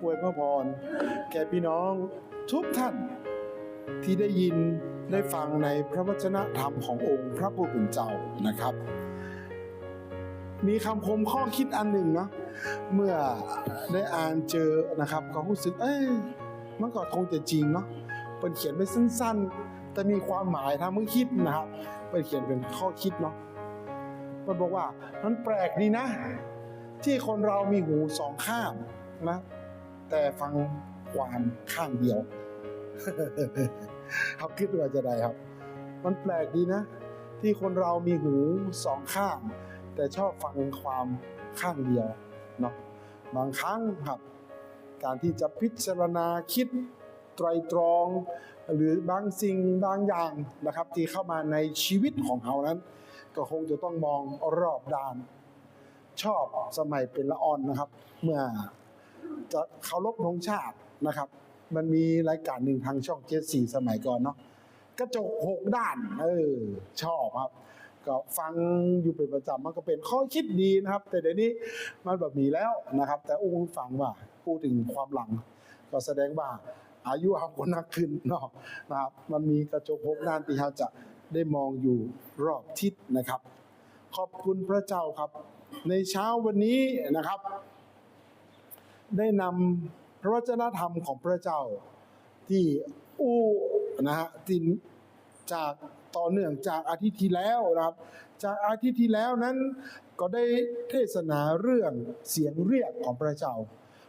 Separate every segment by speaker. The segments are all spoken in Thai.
Speaker 1: อวยพระพร แก่พี่น้องทุกท่านที่ได้ยินได้ฟังในพระวจนะธรรมขององค์พระผู้เป็นเจ้านะครับ มีคำคมข้อคิดอันหนึ่งเนาะเมื่อได้อ่านเจอนะครับก็รู้สึกเอ้ยมันก็คงจะจริงเนาะเป็นเขียนไว้สั้นๆ แต่มีความหมายทำให้คิดนะครับเป็นเขียนเป็นข้อคิดเนาะมันบอกว่ามันแปลกดีนะ ที่คนเรามีหูสองข้างนะ แต่ฟังความข้างเดียวครับคิดว่าจะได้ครับ มันแปลกดีนะ ที่คนเรามีหูสองข้าง แต่ชอบฟังความข้างเดียวเนาะบางครั้งครับ การที่จะพิจารณาคิดไตรตรอง หรือบางสิ่งบางอย่างนะครับ ที่เข้ามาในชีวิตของเรานั้น ก็คงจะต้องมองรอบด้าน ชอบสมัยเป็นละอ่อนนะครับ เมื่อ จะเคารพธงชาตินะครับ มันมีรายการหนึ่งทางช่องเจ็ดสี่สมัยก่อนเนาะกระจกหกด้าน เออ ชอบครับ ก็ฟังอยู่เป็นประจำมันก็เป็นข้อคิดดีนะครับ แต่เดี๋ยวนี้มันแบบมีแล้วนะครับ แต่อุ้งฟังว่าพูดถึงความหลัง ก็แสดงว่าอายุเราคนนักขึ้นเนาะนะครับ มันมีกระจกหกด้านที่เราจะได้มองอยู่รอบทิศนะครับ ขอบคุณพระเจ้าครับ ในเช้าวันนี้นะครับ ได้นำพระวจนะธรรมของพระเจ้าที่อู้นะฮะที่จากต่อเนื่องจากอาทิตย์ที่แล้วนะครับ จากอาทิตย์ที่แล้วนั้นก็ได้เทศนาเรื่องเสียงเรียกของพระเจ้า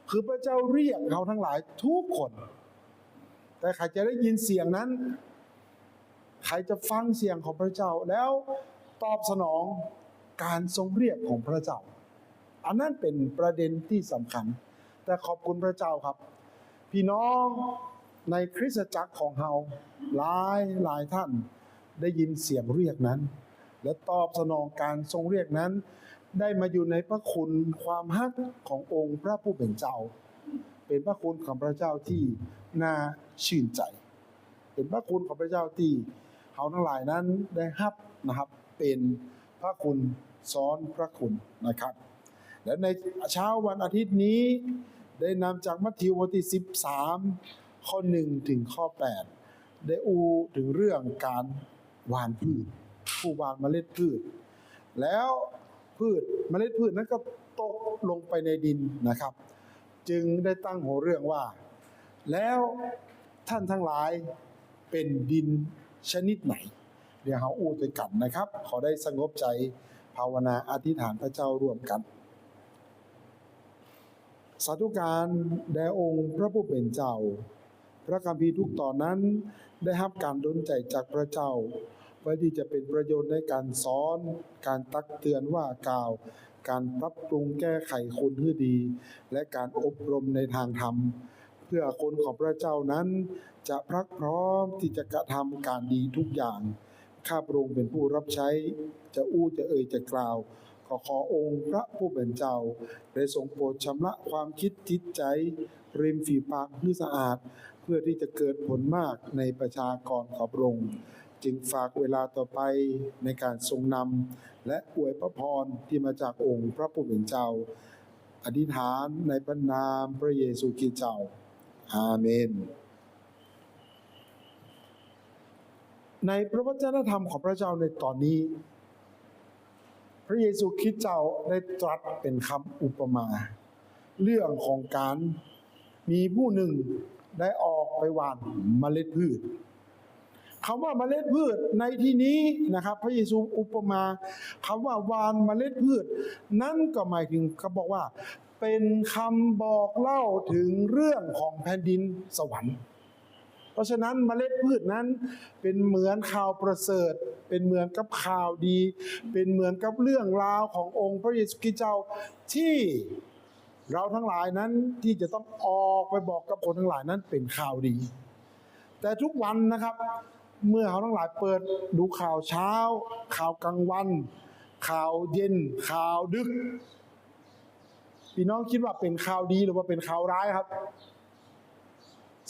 Speaker 1: คือพระเจ้าเรียกเราทั้งหลายทุกคน แต่ใครจะได้ยินเสียงนั้น ใครจะฟังเสียงของพระเจ้าแล้วตอบสนองการทรงเรียกของพระเจ้า อันนั้นเป็นประเด็นที่สำคัญ แต่ขอบคุณพระเจ้าครับ พี่น้องในคริสตจักรของเราหลายหลายท่านได้ยินเสียงเรียกนั้น และตอบสนองการทรงเรียกนั้น ได้มาอยู่ในพระคุณความฮักขององค์พระผู้เป็นเจ้า เป็นพระคุณของพระเจ้าที่น่าชื่นใจ เป็นพระคุณของพระเจ้าที่เขาทั้งหลายนั้นได้รับนะครับเป็นพระคุณซ้อนพระคุณนะครับ และในเช้าวันอาทิตย์นี้ ได้นำจากมัทธิวบทที่ 13 ข้อ 1 ถึงข้อ 8 ได้อูถึงเรื่องการหว่านพืช ผู้หว่านเมล็ดพืช แล้วพืชเมล็ดพืชนั้นก็ตกลงไปในดินนะครับ จึงได้ตั้งหัวเรื่องว่า แล้วท่านทั้งหลายเป็นดินชนิดไหน เดี๋ยวเขาอู้ด้วยกันนะครับ ขอได้สงบใจภาวนาอธิษฐานพระเจ้าร่วมกัน สาธุการแด่องค์พระผู้เป็นเจ้า พระคัมภีร์ทุกตอนนั้นได้รับการดลใจจากพระเจ้าเพื่อที่จะเป็นประโยชน์ในการสอน การตักเตือนว่ากล่าว การปรับปรุงแก้ไขคนให้ดี และการอบรมในทางธรรม เพื่อคนของพระเจ้านั้นจะพรักพร้อมที่จะกระทำการดีทุกอย่าง ข้าพระองค์เป็นผู้รับใช้ จะอู้จะเอ่ยจะกล่าว ขอขอองค์พระผู้เป็นเจ้า ได้ทรงโปรดชำระความคิดจิตใจ ริมฝีปากให้สะอาด เพื่อที่จะเกิดผลมากในประชากรขอบรง จึงฝากเวลาต่อไปในการทรงนำและอวยพระพรที่มาจากองค์พระผู้เป็นเจ้า อธิษฐานในพระนามพระเยซูคริสต์เจ้า อาเมนในพระวจนะธรรมของพระเจ้าในตอนนี้ พระเยซูคริสต์เจ้าได้ตรัสเป็นคำอุปมา เรื่องของการมีผู้หนึ่งได้ออกไปหว่านเมล็ดพืชคำว่าเมล็ดพืชในที่นี้นะครับ พระเยซูอุปมาคำว่าวานเมล็ดพืช นั่นก็หมายถึงเขาบอกว่า เป็นคำบอกเล่าถึงเรื่องของแผ่นดินสวรรค์ เพราะฉะนั้นเมล็ดพืชนั้นเป็นเหมือนข่าวประเสริฐ เป็นเหมือนกับข่าวดี เป็นเหมือนกับเรื่องราวขององค์พระเยซูคริสต์เจ้าที่เราทั้งหลายนั้นที่จะต้องออกไปบอกกับคนทั้งหลายนั้นเป็นข่าวดี แต่ทุกวันนะครับ เมื่อเราทั้งหลายเปิดดูข่าวเช้า ข่าวกลางวัน ข่าวเย็น ข่าวดึก พี่น้องคิดว่าเป็นข่าวดีหรือว่าเป็นข่าวร้ายครับ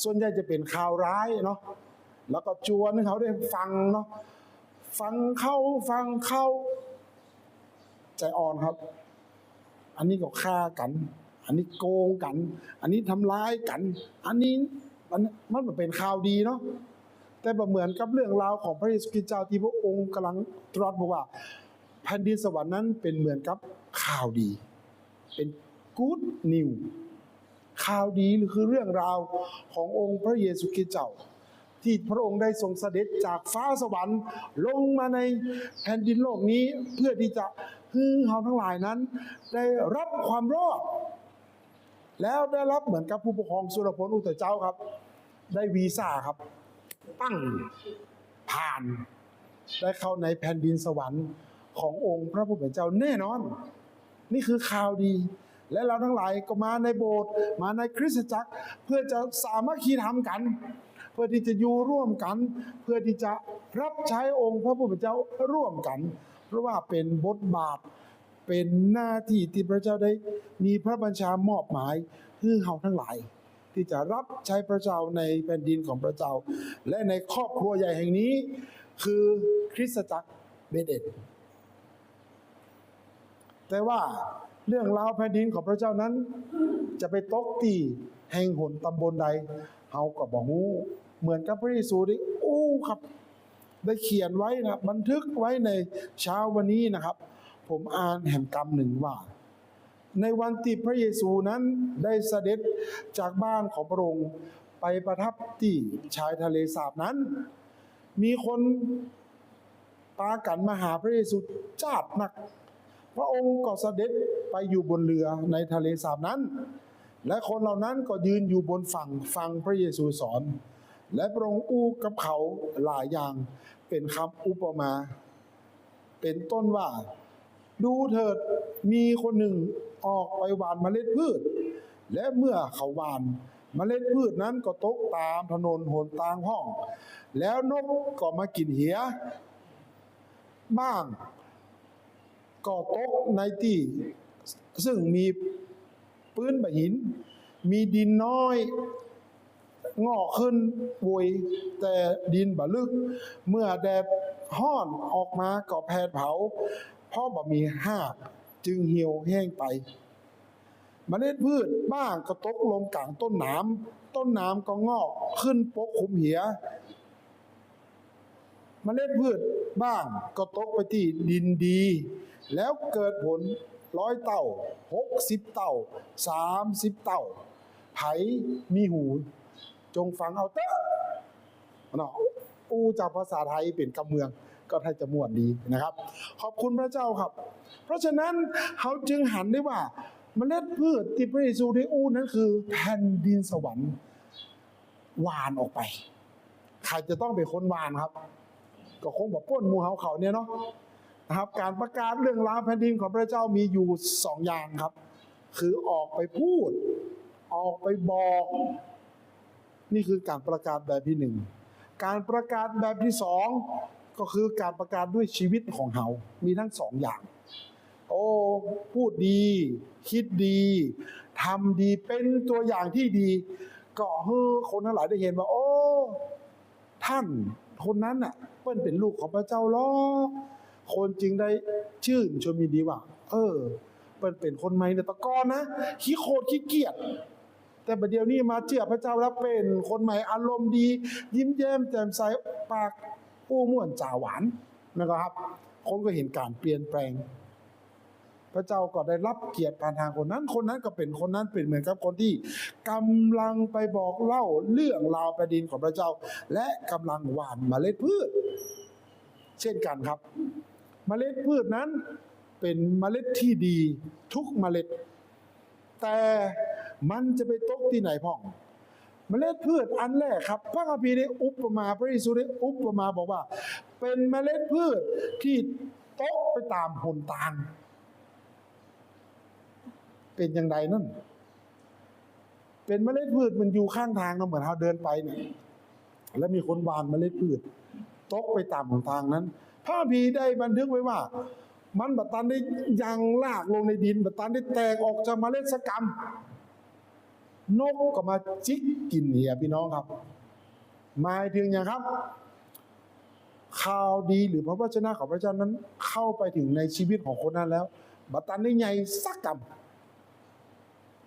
Speaker 1: ส่วนใหญ่จะเป็นข่าวร้ายเนาะแล้วก็จวนให้เขาได้ฟังเนาะฟังเข้าฟังเข้า ใจอ่อนครับ อันนี้ก็ฆ่ากัน อันนี้โกงกัน อันนี้ทำร้ายกัน อันนี้มันมันเป็นข่าวดีเนาะแต่เหมือนกับเรื่องราวของพระเยซูคริสต์เจ้าที่พระองค์กำลังตรัสบอกว่าแผ่นดินสวรรค์นั้นเป็นเหมือนกับข่าวดี เป็นกู๊ดนิว ข่าวดีหรือคือเรื่องราวขององค์พระเยซูคริสต์เจ้า ที่พระองค์ได้ทรงเสด็จจากฟ้าสวรรค์ ลงมาในแผ่นดินโลกนี้เพื่อที่จะให้เราทั้งหลายนั้น ได้รับความรอดแล้วได้รับเหมือนกับผู้ปกครองสุรพลอุตเจ้าครับ ได้วีซ่าครับ ปั้งผ่าน ได้เข้าในแผ่นดินสวรรค์ขององค์พระผู้เป็นเจ้าแน่นอน นี่คือข่าวดี และเราทั้งหลายก็มาในโบสถ์มาในคริสตจักร เพื่อจะสามัคคีธรรมกัน เพื่อที่จะอยู่ร่วมกัน เพื่อที่จะรับใช้องค์พระผู้เป็นเจ้าร่วมกัน เพราะว่าเป็นบทบาทเป็นหน้าที่ที่พระเจ้าได้มีพระบัญชามอบหมายให้เฮาทั้งหลาย ที่จะรับใช้พระเจ้าในแผ่นดินของพระเจ้า และในครอบครัวใหญ่แห่งนี้ คือคริสตจักรเบเดตแต่ว่า เรื่องราวแผ่นดินของพระเจ้านั้น จะไปตกตีแห่งหนตำบลใดเฮาก็บอกงูเหมือนกับพระเยซูได้อู้ครับ ได้เขียนไว้นะครับบันทึกไว้ในเช้าวันนี้นะครับ ผมอ่านแห่งกรรมหนึ่งว่า ในวันที่พระเยซูนั้นได้เสด็จจากบ้านของพระองค์ไปประทับที่ชายทะเลสาบนั้น มีคนปากันมาหาพระเยซูจาดหนัก พระองค์ก็เสด็จไปอยู่บนเรือในทะเลสาบนั้น และคนเหล่านั้นก็ยืนอยู่บนฝั่งฟังพระเยซูสอน และพระองค์อู้กับเขาหลายอย่างเป็นคำอุปมา เป็นต้นว่า ดูเถิดมีคนหนึ่งออกไปหว่านเมล็ดพืช และเมื่อเขาหว่านเมล็ดพืชนั้นก็ตกตามถนนหนทางห้อง แล้วนกก็มากินเหียบ้าง ก็ตกในที่ซึ่งมีปื้นบะหิน มีดินน้อยงอกขึ้นปุยแต่ดินบะลึก เมื่อแดดห้อนออกมาก็แผดเผาเพราะบ่มีห้าจึงเหี่ยวแห้งไปเมล็ดพืชบ้างก็ตกลงกลางต้นหนามต้นหนามก็งอกขึ้นปกคุมเหียเมล็ดพืชบ้างก็ตกไปที่ดินดี แล้วเกิดผลร้อยเต่าหกสิบเต่าสามสิบเต่าไผมีหู จงฟังเอาเตอะเนาะอูจากภาษาไทยเป็นกำเมืองก็ไทยจะม่วนดีนะครับ ขอบคุณพระเจ้าครับ เพราะฉะนั้นเขาจึงหันได้ว่าเมล็ดพืชที่พระเยซูได้อู้นั้นคือแผ่นดินสวรรค์หวานออกไป ใครจะต้องเป็นคนหวานครับ ก็คงบอกป้นมูเฮาเขาเนี่ยเนาะ นะครับการประกาศเรื่องราวแผ่นดินของพระเจ้ามีอยู่สองอย่างครับ คือออกไปพูด ออกไปบอก นี่คือการประกาศแบบที่หนึ่งการประกาศแบบที่สองก็คือการประกาศด้วยชีวิตของเฮามีทั้งสองอย่าง โอ้พูดดี คิดดีทำดีเป็นตัวอย่างที่ดี ก็ให้คนทั้งหลายได้เห็นว่า โอ้ ท่านคนนั้นน่ะเปิ้นเป็นลูกของพระเจ้าล้อ คนจึงได้ชื่นชมยินดีว่า เออเปิ้นเป็นคนใหม่ในตะกอนนะขี้โคตรขี้เกียจแต่ประเดี๋ยวนี้มาเชื่อพระเจ้าแล้วเป็นคนใหม่อารมณ์ดี ยิ้มแย้มแจ่มใสปากอู้ม่วนจ่าหวานนะครับ คนก็เห็นการเปลี่ยนแปลง พระเจ้าก็ได้รับเกียรติผ่านทางคนนั้น คนนั้นก็เป็นคนนั้นเป็นเหมือนกับคนที่กำลังไปบอกเล่าเรื่องราวแผ่นดินของพระเจ้า และกำลังหว่านเมล็ดพืช เช่นกันครับ เมล็ดพืชนั้นเป็นเมล็ดที่ดีทุกเมล็ด แต่มันจะไปตกที่ไหนพ่อง เมล็ดพืชอันแรกครับ พระคัมภีร์ได้อุปมาพระเยซูได้อุปมาบอกว่า เป็นเมล็ดพืชที่ตกไปตามหนทาง เป็นอย่างไรนั่น เป็นเมล็ดพืชมันอยู่ข้างทางเนาเหมือนเราเดินไปเนี่ยแล้วมีคนวานเมล็ดพืชตกไปตามหนทางนั้น พระคัมภีร์ได้บันทึกไว้ว่า มันบัดตันได้ยังลากลงในดิน บัดตันได้แตกออกจากเมล็ดสกรรม นกก็มาจิกกินเหียพี่น้องครับ หมายถึงอย่างครับ ข่าวดีหรือพระวจนะของพระเจ้านั้น เข้าไปถึงในชีวิตของคนนั้นแล้ว บัดตันได้ใหญ่สักกรรม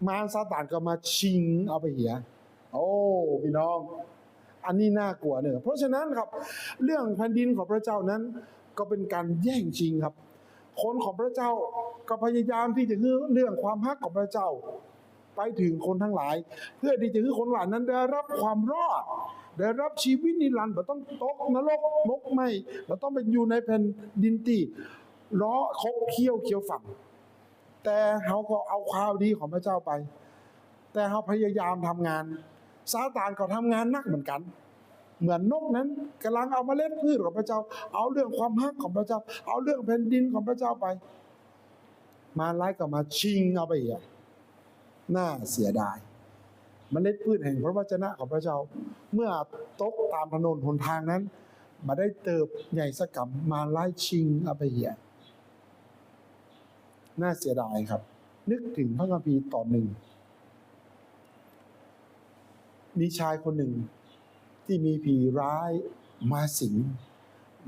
Speaker 1: มารซาตานก็มาชิงเอาไปเหีย โอ้ พี่น้อง อันนี้น่ากลัวเนอะเพราะฉะนั้นครับ เรื่องแผ่นดินของพระเจ้านั้น ก็เป็นการแย่งชิงครับ คนของพระเจ้าก็พยายามที่จะเรื่องเรื่องความฮักของพระเจ้า ไปถึงคนทั้งหลาย เพื่อที่จะให้คนหลายนั้นได้รับความรอด ได้รับชีวิตนิรันดร์เราต้องตกนรกมกไหมเราต้องไปอยู่ในแผ่นดินตีล้อคบเคี้ยวเคี้ยวฝั่ง แต่เขาก็เอาข่าวดีของพระเจ้าไป แต่เขาพยายามทำงาน ซาตานก็ทำงานหนักเหมือนกัน เหมือนนกนั้นกำลังเอามาเล่นพืชของพระเจ้า เอาเรื่องความฮักของพระเจ้า เอาเรื่องแผ่นดินของพระเจ้าไป มาไล่ก็มาชิงเอาไปอีกน่าเสียดายมเมล็ดพืชแห่งพระวจนะของพระเจ้า เมื่อตกตามถนนหนทางนั้นมาได้เติบใหญ่สกรรมมาไล่ชิงเอาไปเหียน่าเสียดายครับ นึกถึงพระคัมภีร์ตอนหนึ่ง มีชายคนหนึ่ง ที่มีผีร้ายมาสิง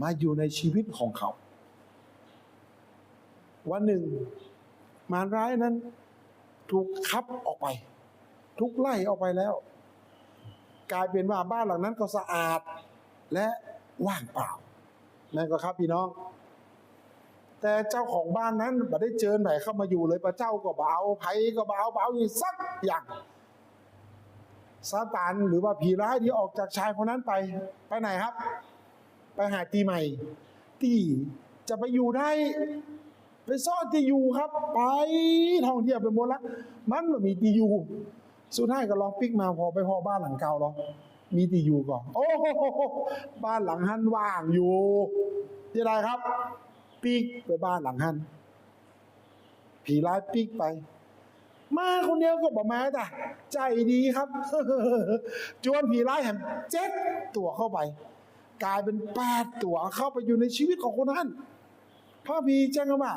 Speaker 1: มาอยู่ในชีวิตของเขา วันหนึ่ง มารร้ายนั้น ถูกคับออกไป ทุกไล่ออกไปแล้ว กลายเป็นว่าบ้านหลังนั้นก็สะอาดและว่างเปล่า นั่นก็ครับพี่น้อง แต่เจ้าของบ้านนั้นบ่ได้เจอไหนเข้ามาอยู่เลยพระเจ้าก็บเอาไผก็บเอาเบเอาอีกสักอย่าง ซาตานหรือว่าผีร้ายที่ออกจากชายคนนั้นไป ไปไหนครับ ไปหาตีใหม่ที่จะไปอยู่ได้ ไปซ่อนที่อยู่ครับ ไปท่องเที่ยวไปหมดละมันไม่มีที่อยู่สุดท้ายก็ลองปิกมาพอไปพอบ้านหลังเก่าหรอมีที่อยู่ก่อนโอ้โหบ้านหลังหันว่างอยู่ที่ไรครับ ปิกไปบ้านหลังหันผีร้ายปิกไป มาคนเดียวก็บอกมาแต่ใจดีครับ จวนผีร้ายแหมเจ็ดตัวเข้าไป กลายเป็นแปดตัวเข้าไปอยู่ในชีวิตของคนนั้นพระผีแจ้งมา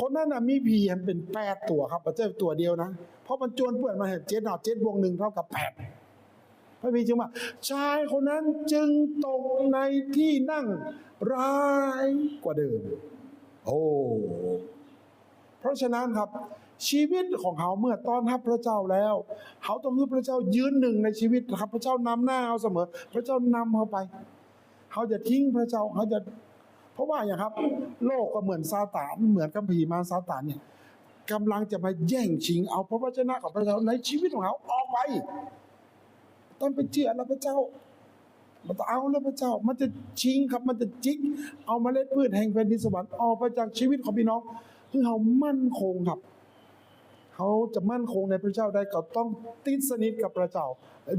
Speaker 1: คนนั้นน่ะมีผีแหมเป็นแปดตัวครับไม่ใช่ตัวเดียวนะ เพราะมันจวนเปื่อนมาเห็นเจ็ดหนอเจ็ดวกหนึ่งเท่ากับแปดพระผีจึงว่าชายคนนั้นจึงตกในที่นั่งร้ายกว่าเดิม โอ้เพราะฉะนั้นครับ ชีวิตของเขาเมื่อต้อนรับพระเจ้าแล้ว เขาต้องให้พระเจ้ายืนหนึ่งในชีวิตนะครับ พระเจ้านำหน้าเขาเสมอ พระเจ้านำเขาไป เขาจะทิ้งพระเจ้าเขาจะ เพราะว่าอย่างครับ โลกก็เหมือนซาตานเหมือนกับผีมาซาตานเนี่ยกำลังจะมาแย่งชิง เอาพระวจนะของพระเจ้าในชีวิตของเขาออกไปต้องไปเชื่อแล้วพระเจ้า มันจะเอาแล้วพระเจ้า มันจะชิงครับ มันจะจิก เอามาเล็ดพืชแห่งแผ่นดินสวรรค์ออกไปจากชีวิตของพี่น้อง คือเขามั่นคงครับ เขาจะมั่นคงในพระเจ้าได้ก็ต้องติดสนิทกับพระเจ้า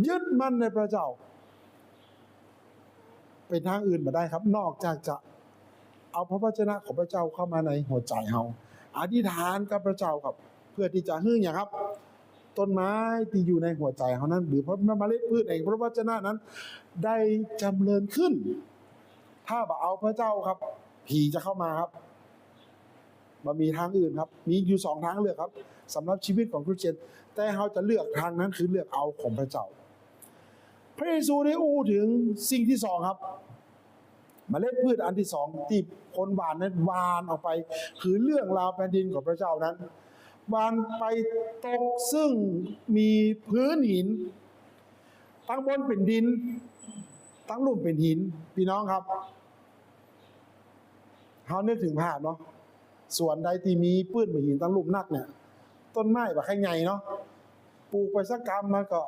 Speaker 1: ยึดมั่นในพระเจ้า เป็นทางอื่นมาได้ครับ นอกจากจะเอาพระวจนะของพระเจ้าเข้ามาในหัวใจเขาอธิษฐานกับพระเจ้าครับ เพื่อที่จะฮึ่งอย่างครับ ต้นไม้ที่อยู่ในหัวใจเขานั้น หรือพระเมล็ดพืชแห่งพระวจนะนั้น ได้จำเริญขึ้น ถ้าบ่เอาพระเจ้าครับ ผีจะเข้ามาครับ มันมีทางอื่นครับ มีอยู่สองทางเลือกครับสำหรับชีวิตของคริสเตียน แต่เขาจะเลือกทางนั้นคือเลือกเอาของพระเจ้า พระเยซูได้อู้ถึงสิ่งที่สองครับมเมล็ดพืชอันที่สองที่คนหวานนั้นหวานออกไป คือเรื่องราวแผ่นดินของพระเจ้านั้นหวานไปตกซึ่งมีพื้นหินตั้งบนเป็นดินตั้งลุ่มเป็นหิน พี่น้องครับเขานึกถึงภาพเนาะ ส่วนใดที่มีปื้นเป็นหินตั้งลุ่มนักเนี่ย ต้นไม้แบบใครไงเนาะปลูกไปสักกรรมมันก็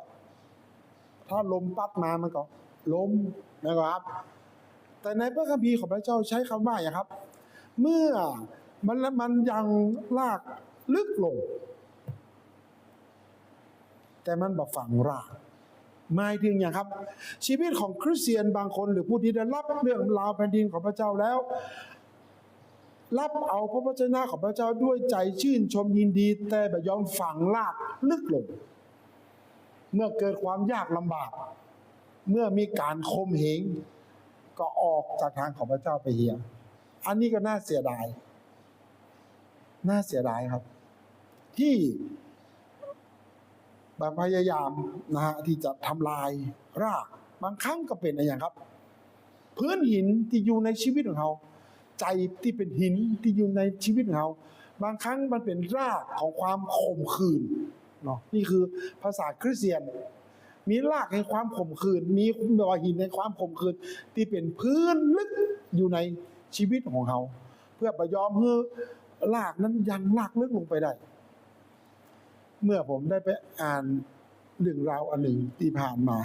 Speaker 1: ถ้าลมปัดมามันก็ล้มนะครับ แต่ในพระคัมภีร์ของพระเจ้าใช้คำว่าอย่างครับ เมื่อมันมันยังลากลึกลง แต่มันบอกฝังรากหมายถึงอย่างครับ ชีวิตของคริสเตียนบางคนหรือผู้ที่ได้รับเรื่องราวแผ่นดินของพระเจ้าแล้ว รับเอาพระวจนะของพระเจ้าด้วยใจชื่นชมยินดี แต่แบบยอมฝังลากลึกลง เมื่อเกิดความยากลำบาก เมื่อมีการคมเหงก็ออกจากทางของพระเจ้าไปเฮีย อันนี้ก็น่าเสียดาย น่าเสียดายครับ ที่บางพยายามนะฮะที่จะทำลายราก บางครั้งก็เป็นอะไรอย่างครับ พื้นหินที่อยู่ในชีวิตของเขา ใจที่เป็นหินที่อยู่ในชีวิตของเขาบางครั้งมันเป็นรากของความข่มขืนเนาะนี่คือภาษาคริสเตียน มีรากแห่งความขมขื่นมีรอยหินในความขมขื่นที่เป็นพื้นลึกอยู่ในชีวิตของเขาเพื่อประยอมให้รากนั้นยังรากลึกลงไปได้ เมื่อผมได้ไปอ่านเรื่องราวอันหนึ่งที่ผ่านมา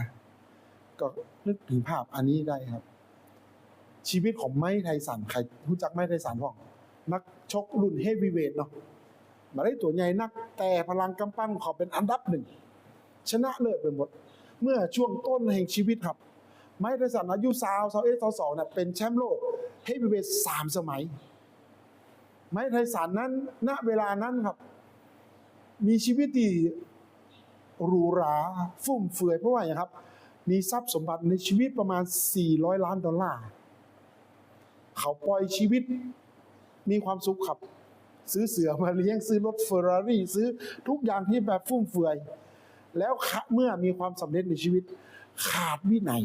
Speaker 1: ก็นึกถึงภาพอันนี้ได้ครับ ชีวิตของไม้ไทสันใครรู้จักไม้ไทสันบ้างนักชกรุ่นเฮฟวีเวทเนาะมาได้ตัวใหญ่นัก แต่พลังกำปั้นของเขาเป็นอันดับหนึ่ง ชนะเลิศไปหมด เมื่อช่วงต้นแห่งชีวิตครับ ไม้ไทสันอายุสาวสาวเอสสาวสองเนี่ยเป็นแชมป์โลกเฮฟวีเวทสามสมัย ไม้ไทสันนั้น ณเวลานั้นครับ มีชีวิตที่หรูหราฟุ่มเฟือยเพราะว่าอย่างครับ มีทรัพย์สมบัติในชีวิตประมาณ 400 ล้านดอลลาร์ เขาปล่อยชีวิตมีความสุขครับ ซื้อเสือมาเลี้ยงซื้อรถเฟอร์รารี่ซื้อทุกอย่างที่แบบฟุ่มเฟือย แล้วเมื่อมีความสำเร็จในชีวิต ขาดวินัย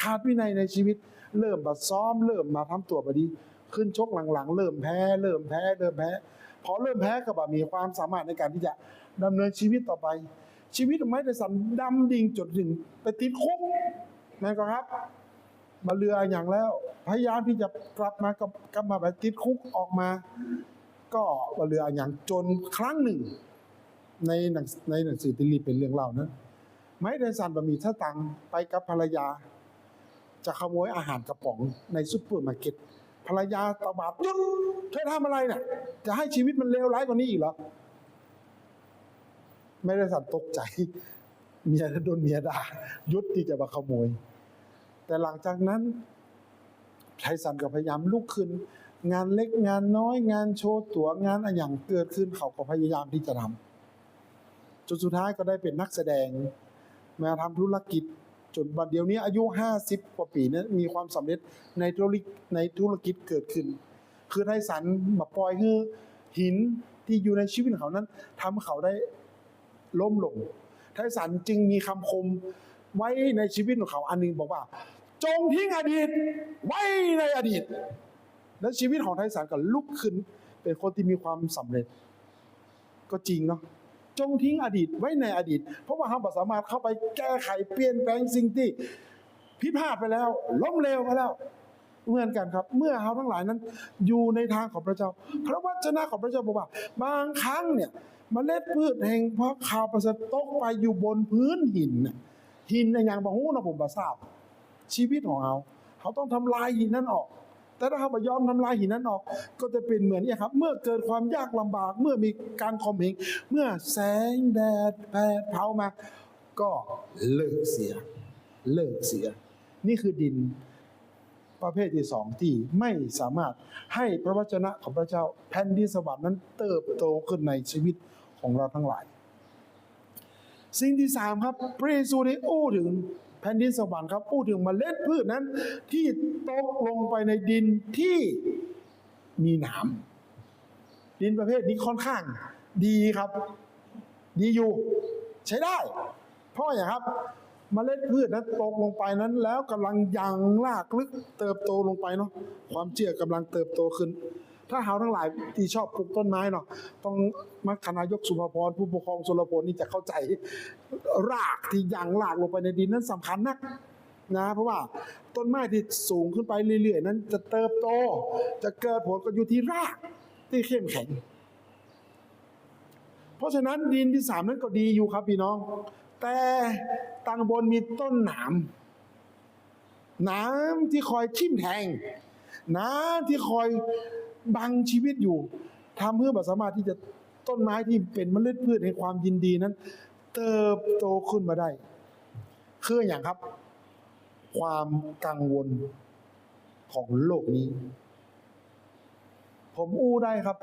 Speaker 1: ขาดวินัยในชีวิต เริ่มมาซ้อม เริ่มมาทำตัวบดี ขึ้นชกหลังๆ เริ่มแพ้ เริ่มแพ้ เริ่มแพ้พอเริ่มแพ้ก็แบบมีความสามารถในการที่จะดำเนินชีวิตต่อไป ชีวิตของไม้สันดำดิ่งจดถึงไปติดคุกนั่นก็ครับ มาเรืออย่างแล้ว พยายามที่จะกลับมากับกลับมาแบบติดคุกออกมา ก็มาเรืออย่างจนครั้งหนึ่ง ในหนังในหนังสือติลีเป็นเรื่องเล่านะไม้เดนสันบะมีท่าตังไปกับภรรยา จะขโมยอาหารกระป๋องในซุปเปอร์มาร์เก็ตภรรยาตะบาดยุดเธอทำอะไรเนี่ยจะให้ชีวิตมันเลวร้ายกว่านี้อีกเหรอไม่ได้สันตกใจ เมียโดนเมียด่ายุดที่จะมาขโมย แต่หลังจากนั้นไทสันก็พยายามลุกขึ้น งานเล็กงานน้อย งานโชว์ตัวงานอะไรอย่างเกิดขึ้นเขาก็พยายามที่จะทำจนสุดท้ายก็ได้เป็นนักแสดง มาทำธุรกิจจนบัดเดียวนี้อายุ 50 กว่าปีนั้นมีความสำเร็จในธุรกิจในธุรกิจเกิดขึ้น คือไทสันมาปล่อยคือหินที่อยู่ในชีวิตของเขานั้นทำให้เขาได้ล้มลงไทสันจึงมีคำคมไว้ในชีวิตของเขาอันหนึงบอกว่า จงทิ้งอดีตไว้ในอดีต และชีวิตของไทสันก็ลุกขึ้น เป็นคนที่มีความสำเร็จ ก็จริงเนาะจงทิ้งอดีตไว้ในอดีต เพราะว่าเราบ่สามารถเข้าไปแก้ไขเปลี่ยนแปลงสิ่งที่ผิพาดไปแล้ว ล้มเหลวไปแล้วเหมือนกันครับ เมื่อเราทั้งหลายนั้น อยู่ในทางของพระเจ้า พระวจนะของพระเจ้าบอกว่า บางครั้งเนี่ยเมล็ดพืชแห่งพระข่าวประเสริฐตกไปอยู่บนพื้นหินหินในอย่างบางหูนะผมบ่ทราบ ชีวิตของเราเขาต้องทำลายหินนั้นออก แต่ถ้าเขาไม่ยอมทำลายหินนั้นออก ก็จะเป็นเหมือนนี่ครับ เมื่อเกิดความยากลำบาก เมื่อมีการข่มเหงเมื่อแสงแดดแผดเผามา ก็เลิกเสีย เลิกเสีย นี่คือดินประเภทที่สองที่ไม่สามารถให้พระวจนะของพระเจ้าแผ่นดินสวรรค์นั้นเติบโตขึ้นในชีวิตของเราทั้งหลาย สิ่งที่สามครับพระเยซูได้อู้ถึง แผ่นดินสวรรค์ครับอู้ถึงเมล็ดพืชนั้น ที่ตกลงไปในดินที่มีหนามดินประเภทนี้ค่อนข้าง ดีครับ ดีอยู่ ใช้ได้ เพราะอย่างครับเมล็ดพืชนั้นตกลงไปนั้น แล้วกำลังยังรากลึกเติบโตลงไปเนาะความเชื่อกำลังเติบโตขึ้น ถ้าเฮาทั้งหลายที่ชอบปลูกต้นไม้เนาะต้องมัคคณายกสุภพรผู้ปกครองสุรพลนี่จะเข้าใจรากที่ยังรากลงไปในดินนั้นสำคัญนักนะเพราะว่าต้นไม้ที่สูงขึ้นไปเรื่อยๆ นั้น จะเติบโต จะเกิดผลก็อยู่ที่รากที่เข้มแข็ง เพราะฉะนั้นดินที่สามนั้นก็ดีอยู่ครับพี่น้อง แต่ตังบนมีต้นหนามหนามที่คอยทิ่มแทงหน้ำที่คอย บังชีวิตอยู่ทำเพื่อแบบสามารถที่จะต้นไม้ที่เป็นเมล็ดพืชในความยินดีนั้น เติบโตขึ้นมาได้ คืออย่างครับ ความกังวลของโลกนี้ ผมอู้ได้ครับ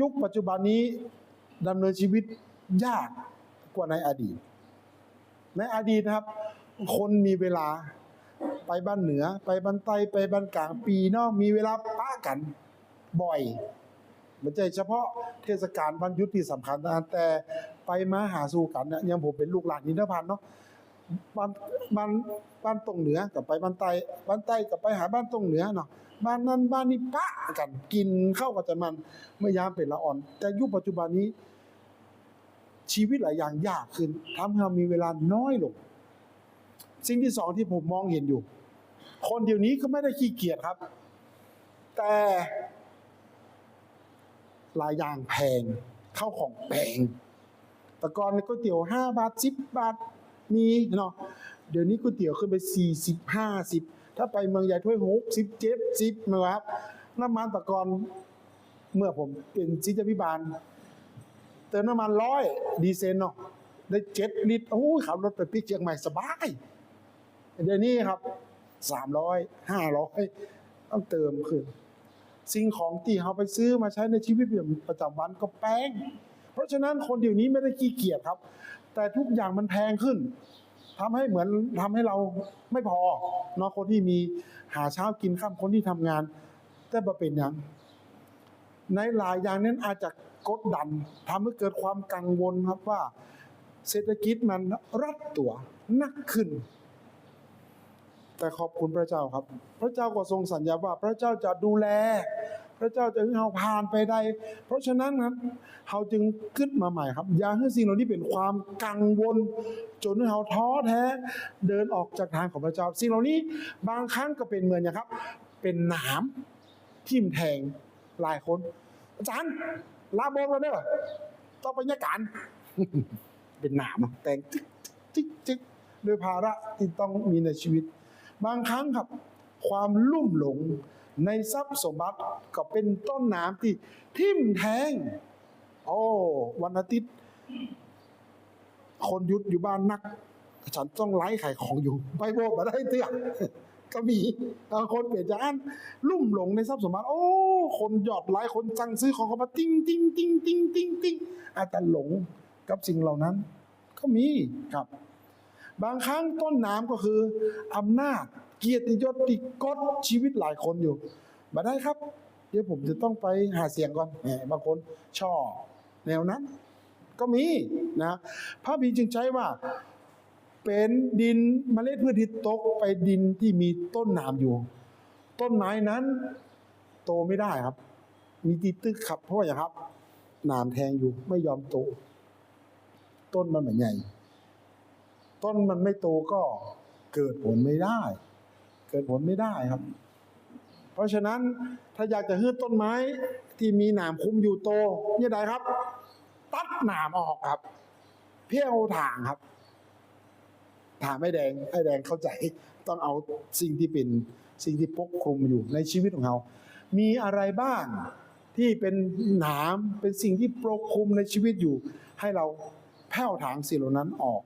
Speaker 1: ยุคปัจจุบันนี้ดำเนินชีวิตยากกว่าในอดีต ในอดีตนะครับ คนมีเวลาไปบ้านเหนือ ไปบ้านใต้ไปบ้านกลางปีนอกมีเวลา กันบ่อยมันใจเฉพาะเทศกาลวันยุดที่สำคัญนะแต่ไปมาหาสู่กันเนี่ยยังผมเป็นลูกหลานนินทพันธ์เนาะบ้านบ้านบ้านตรงเหนือกับไปบ้านใต้บ้านใต้กับไปหาบ้านตรงเหนือเนาะบ้านนั้นบ้านนี้ปะกันกินเข้าวกับจะมันเมื่อยามเป็นละอ่อน แต่ยุคปัจจุบันนี้ ชีวิตหลายอย่างยากขึ้นทำให้เรามีเวลาน้อยลง สิ่งที่สองที่ผมมองเห็นอยู่ คนเดี๋ยวนี้ก็ไม่ได้ขี้เกียจครับ แต่หลายอย่างแพงเข้าของแพงแต่ก่อนก๋วยเตี๋ยวห้าบาทสิบบาทมีเนาะเดี๋ยวนี้ก๋วยเตี๋ยวขึ้นไปสี่สิบห้าสิบถ้าไปเมืองใหญ่ถ้วยหกสิบเจ็ดสิบนะครับน้ำมันต่ก่อนเมื่อผมเป็นจิตพิบาล เติมน้ำมันร้อยดีเซลเนาะได้เจ็ดลิตรโอ้ยขับรถไปพิกเชียงใหม่สบายเดี๋ยวนี้ครับสามร้อยห้าร้อยต้องเติมขึ้น สิ่งของที่เขาไปซื้อมาใช้ในชีวิตประจำวันก็แพงเพราะฉะนั้นคนเดี๋ยวนี้ไม่ได้ขี้เกียจครับ แต่ทุกอย่างมันแพงขึ้นทำให้เหมือนทำให้เราไม่พอเนาะคนที่มีหาเช้ากินข้ามคนที่ทำงาน แต่บเป็นอย่างในหลายอย่างนั้นอาจจะกดดันทำให้เกิดความกังวลครับว่า เศรษฐกิจมันรัดตัวหนักขึ้น แต่ขอบคุณพระเจ้าครับ พระเจ้าก็ทรงสัญญาว่าพระเจ้าจะดูแล พระเจ้าจะให้เราผ่านไปได้ เพราะฉะนั้นนั้นเราจึงขึ้นมาใหม่ครับ อย่าให้สิ่งเหล่านี้เป็นความกังวล จนให้เราท้อแท้ เดินออกจากทางของพระเจ้า สิ่งเหล่านี้บางครั้งก็เป็นเหมือนอย่างครับ เป็นหนามทิ่มแทงหลายคน อาจารย์ลาโบกแล้วเด้อต้องไปยการเป็นหนามอะแต่งจิ๊กจิ๊กจิ๊กด้วยภาระที่ต้องมีในชีวิต บางครั้งครับ ความลุ่มหลงในทรัพย์สมบัติก็เป็นต้นน้ำที่ทิ่มแทง โอ้ วันอาทิตย์ คนยุดอยู่บ้านนัก ฉันต้องไล่ขายของอยู่ ไปโบกมาได้เตื้อก็มีบางคนเปลี่ยนจากอันลุ่มหลงในทรัพย์สมบัติ โอ้ คนหยอดไลค์คนจังซื้อของเขามาติ้งติ้งติ้งติ้งติ้งติ้งอาจจะหลงกับสิ่งเหล่านั้น ก็มีครับ บางครั้งต้นน้ำก็คืออำนาจ เกียรติยศที่กดชีวิตหลายคนอยู่มาได้ครับ เดี๋ยวผมจะต้องไปหาเสียงก่อนแหมบางคนชอบแนวนั้น ก็มีนะพระบีจึงใช้ว่าเป็นดินมเมล็ดพืชที่ตกไปดินที่มีต้นหนามอยู่ ต้นไม้นั้น โตไม่ได้ครับ มีตีตึกครับเพราะอย่างครับหนามแทงอยู่ไม่ยอมโต ต้นมันเหมือนใหญ่ ต้นมันไม่โตก็เกิดผลไม่ได้ เกิดผลไม่ได้ครับ เพราะฉะนั้นถ้าอยากจะฮืดต้นไม้ที่มีหนามคุมอยู่โตเนี่ยได้ครับ ตัดหนามออกครับ เพี้ยวถางครับถามไอ้แดงไอ้แดงเข้าใจต้องเอาสิ่งที่เป็นสิ่งที่ปกคลุมอยู่ในชีวิตของเรามีอะไรบ้างที่เป็นหนามเป็นสิ่งที่ปกคลุมในชีวิตอยู่ ให้เราแผ่วถางสิ่งเหล่านั้นออก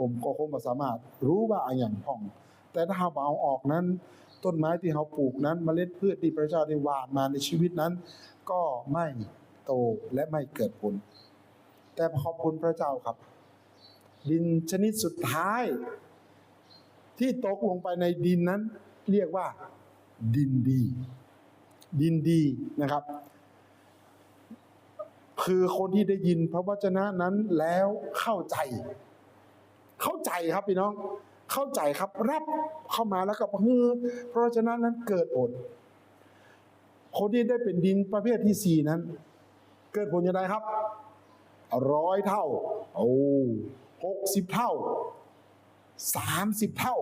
Speaker 1: ผมก็คงไม่สามารถรู้ว่าอะไรอย่างพ่อง แต่ถ้าเราเอาออกนั้น ต้นไม้ที่เราปลูกนั้นเมล็ดพืชที่พระเจ้าได้หว่านมาในชีวิตนั้น ก็ไม่โตและไม่เกิดผล แต่ขอบคุณพระเจ้าครับ ดินชนิดสุดท้าย ที่ตกลงไปในดินนั้น เรียกว่า ดินดี ดินดีนะครับคือคนที่ได้ยินพระวจนะนั้นแล้วเข้าใจ เข้าใจครับพี่น้อง เข้าใจครับรับเข้ามาแล้วก็เฮือเพราะฉะนั้นนั้นเกิดผลคนที่ได้เป็นดินประเภทที่สี่นั้น เกิดผลยังไงครับร้อยเท่าโอ้หกสิบเท่าสามสิบเท่า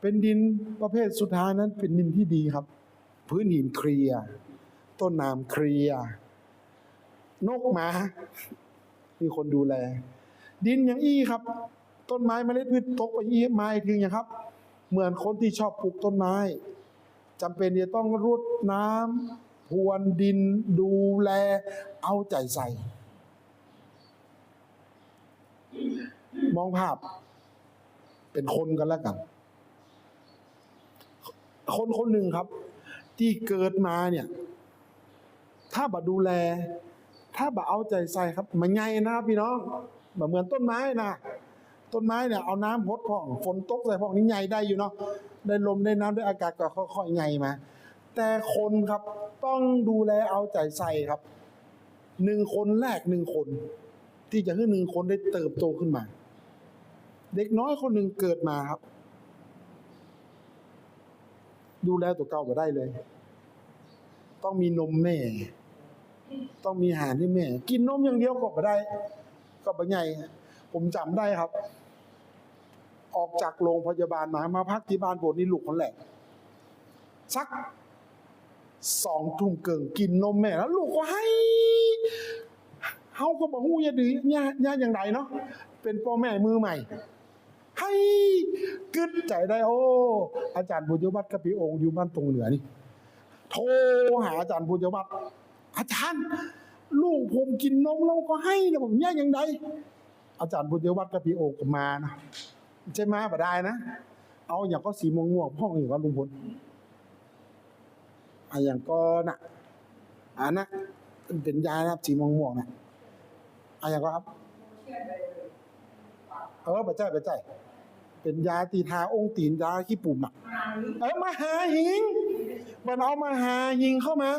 Speaker 1: เป็นดินประเภทสุดท้ายนั้นเป็นดินที่ดีครับ พื้นหินเคลีย ต้นน้ำเคลีย นกหมา มีคนดูแล ดินอย่างอี้ครับ ต้นไม้เมล็ดพืชตกไปอี้ไม้ถึงอย่างครับ เหมือนคนที่ชอบปลูกต้นไม้จำเป็นจะต้องรดน้ำพรวนดินดูแล เอาใจใส่ มองภาพ เป็นคนกันแล้วกัน คนคนหนึ่งครับ ที่เกิดมาเนี่ย ถ้าบ่ดูแล ถ้าบ่เอาใจใส่ครับ มันไงนะครับพี่น้องบ่เหมือนต้นไม้นะต้นไม้เนี่ยเอาน้ำพดพ่องฝนตกใส่พ่องนี่ไงได้อยู่เนาะได้ลมได้น้ำได้อากาศก็ค่อยๆไงมา แต่คนครับต้องดูแลเอาใจใส่ครับหนึ่งคนแรกหนึ่งคน ที่จะให้หนึ่งคนได้เติบโตขึ้นมา เด็กน้อยคนหนึ่งเกิดมาครับ ดูแลตัวเก่าก็ได้เลย ต้องมีนมแม่ ต้องมีอาหารที่แม่ กินนมอย่างเดียวก็ไม่ได้ ก็บ่ใหญ่ผมจำได้ครับ ออกจากโรงพยาบาลมามาพักที่บ้านผมนี่ลูกคนแรกสักสองทุ่มเกิงกินนมแม่แล้ว ลูกก็ให้เฮาก็บอกฮู้อยาดื้อยาญาอย่างไรเนาะเป็นพ่อแม่มือใหม่ ให้กึดใจได้โอ้ อาจารย์บุญยวัฒน์กับพี่องค์อยู่บ้านตรงเหนือนี่ โทรหาอาจารย์บุญยวัฒน์ อาจารย์ ลูกผมกินนมแล้วก็ให้นะผมแย่ย่างไรอาจารย์บุญยวัฒน์กับพี่โองค์ก็มานะใช่ไหมบ่ได้นะ เอาอย่างก็สีม่วงม่วงพ่ออย่างก็ลุงพลอะอย่างก็น่ะอ่านะเป็นยานะครับสีม่วงม่วงนะอะอย่างก็ครับ เออไปใจไปใจเป็นยาตีทาองค์ตีนยาขี้ปุ่มอะเออมาหาหิง มันเอามาหาหิงเข้ามา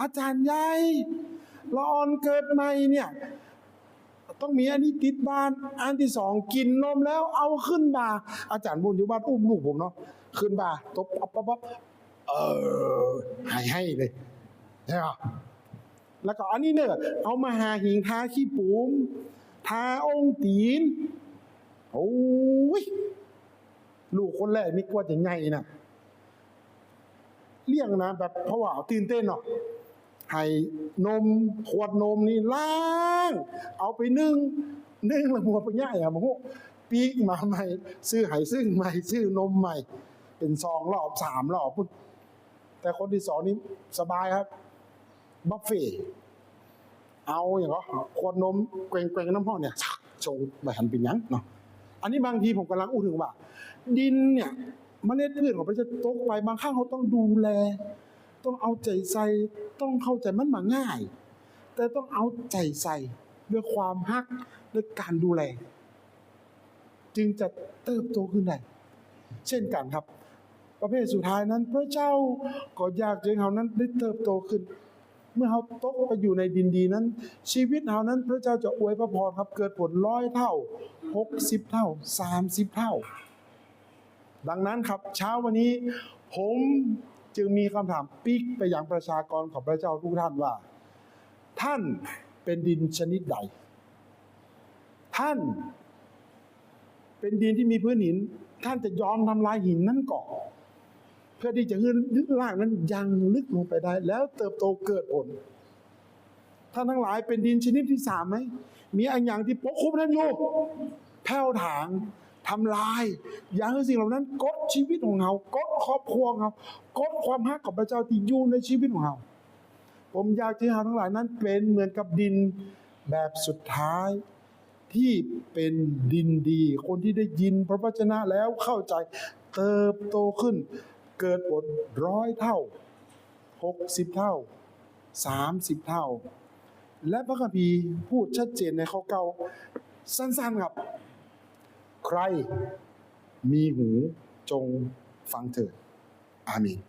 Speaker 1: อาจารย์ใหญ่ละออนเกิดใหม่เนี่ย ต้องมีอันนี้ติดบ้าน อันที่สองกินนมแล้วเอาขึ้นบ่า อาจารย์บุญอยู่บ้านอุ้มลูกผมเนาะขึ้นบ่าตบปั๊บปั๊บปั๊บเออหายให้เลยใช่ไหมแล้วก็อันนี้เนี่ยเอามาหาหิงทาขี้ปุ๋มทาองค์ตีนโอ้ยลูกคนแรกนี่กว่าจะไงนะ เลี้ยงนะแบบเพราะว่าตื่นเต้นเนาะให้นมขวดนมนี่ล้าง เอาไปนึ่งนึ่งล้วมัวไปย่ายอะมโหปีกมาใหม่ ซื้อไห้ซึ่งใหม่ซื้อนมใหม่ เป็นสองรอบสามรอบพุ่นแต่คนที่สองนี่สบายครับบัฟเฟ่เอาอย่างก็ขวดนมแกว่งๆน้ำห้องเนี่ยชงไปหันเป็นยังเนาะอันนี้บางทีผมกำลังอู้ถึงว่า ดินเนี่ย เมล็ดพืชของประชาตกไปบางครั้งเขาต้องดูแล ต้องเอาใจใส่ต้องเข้าใจมันมาง่าย แต่ต้องเอาใจใส่ด้วยความฮักด้วยการดูแล จึงจะเติบโตขึ้นได้เช่นกันครับ ประเภทสุดท้ายนั้น พระเจ้าก็อยากให้เขานั้นได้เติบโตขึ้น เมื่อเขาตกไปอยู่ในดินดีนั้น ชีวิตเขานั้น พระเจ้าจะอวยพระพรครับ เกิดผลร้อยเท่าหกสิบเท่าสามสิบเท่า ดังนั้นครับเช้าวันนี้ผมจึงมีคำถามปิ๊กไปยังประชากรของพระเจ้าทุกท่านว่า ท่านเป็นดินชนิดใด ท่าน เป็นดินที่มีพื้นหิน ท่านจะยอมทำลายหินนั้นก่อนเพื่อที่จะให้รากนั้นยังลึกลงไปได้ แล้วเติบโตเกิดผลท่านทั้งหลายเป็นดินชนิดที่สามไหมมีอันอย่างที่ปกคลุมนั้นอยู่แผ่วถาง ทำลายอย่างสิ่งเหล่านั้นกดชีวิตของเรากดครอบครัวของเรากดความฮักของพระเจ้าที่อยู่ในชีวิตของเราผมอยากให้เราทั้งหลายนั้นเป็นเหมือนกับดินแบบสุดท้ายที่เป็นดินดี คนที่ได้ยินพระวจนะแล้วเข้าใจเติบโตขึ้น เกิดผลร้อยเท่าหกสิบเท่าสามสิบเท่า และพระคัมภีร์พูดชัดเจนในข้อเก่าสั้นๆครับ ใครมีหูจงฟังเถิดอาเมน